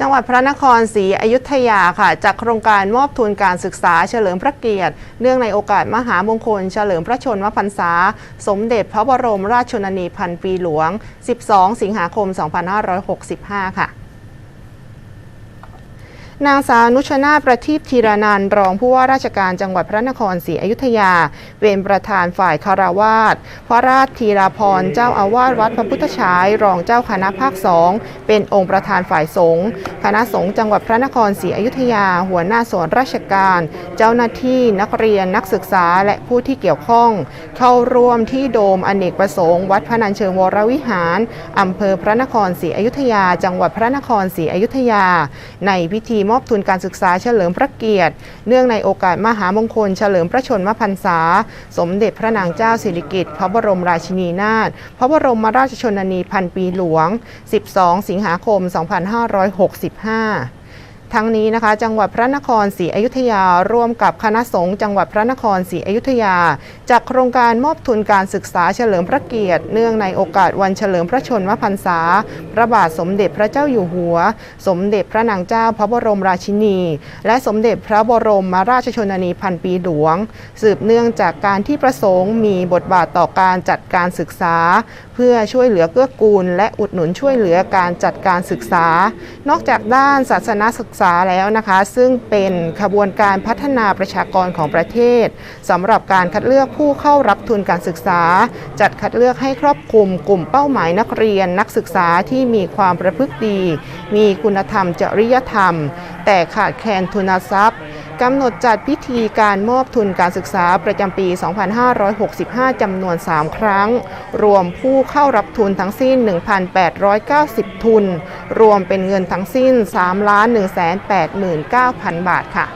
จังหวัดพระนครศรีอยุธยาค่ะจากโครงการมอบทุนการศึกษาเฉลิมพระเกียรติ เนื่องในโอกาสมหามงคล เฉลิมพระชนมพรรษา สมเด็จพระบรมราชชนนีพันปีหลวง 12 สิงหาคม 2565 ค่ะ นางสาวนุชนาประทีปธีรนันท์รองผู้ว่าราชการจังหวัดพระนครศรีอยุธยา เป็นประธานฝ่ายคารวาสพระราชธีราพรเจ้าอาวาสวัดพระพุทธฉาย รองเจ้าคณะภาคสองเป็นองค์ประธานฝ่ายสงฆ์คณะสงฆ์จังหวัดพระนครศรีอยุธยา หัวหน้าส่วนราชการ เจ้าหน้าที่นักเรียนนักศึกษาและผู้ที่เกี่ยวข้อง เข้าร่วมที่โดมอเนกประสงค์ วัดพนัญเชิงวรวิหารอำเภอพระนครศรีอยุธยา จังหวัดพระนครศรีอยุธยา ในพิธีมอบทุนการศึกษาเฉลิมพระเกียรติ เนื่องในโอกาสมหามงคล เฉลิมพระชนมพรรษา สมเด็จพระนางเจ้าสิริกิติ์พระบรมราชินีนาถพระบรมราชชนนีพันปีหลวง 12 สิงหาคม 2565 ทั้งนี้นะคะ จังหวัดพระนครศรีอยุธยาร่วมกับคณะสงฆ์จังหวัดพระนครศรีอยุธยาจากโครงการมอบทุนการศึกษาเฉลิมพระเกียรติ เนื่องในโอกาสวันเฉลิมพระชนมพรรษา พระบาทสมเด็จพระเจ้าอยู่หัว สมเด็จพระนางเจ้าพระบรมราชินี และสมเด็จพระบรมมราชชนนีพันปีหลวง สืบเนื่องจากการที่ประสงค์มีบทบาทต่อการจัดการศึกษา เพื่อช่วยเหลือเกื้อกูล และอุดหนุนช่วยเหลือการจัดการศึกษา นอกจากด้านศาสนาศึกษาาแล้วนะคะ ซึ่งเป็นขบวนการพัฒนาประชากรของประเทศสำหรับการคัดเลือกผู้เข้ารับทุนการศึกษา จัดคัดเลือกให้ครอบคลุมกลุ่มเป้าหมายนักเรียนนักศึกษาที่มีความประพฤติดี มีคุณธรรมจริยธรรม แต่ขาดแคลนทุนทรัพย์กำหนดจัดพิธีการมอบทุนการศึกษาประจำปี 2565 จำนวน 3 ครั้ง รวมผู้เข้ารับทุนทั้งสิ้น 1,890 ทุน รวมเป็นเงินทั้งสิ้น 3 1 8 9 0 0 0 บาทค่ะ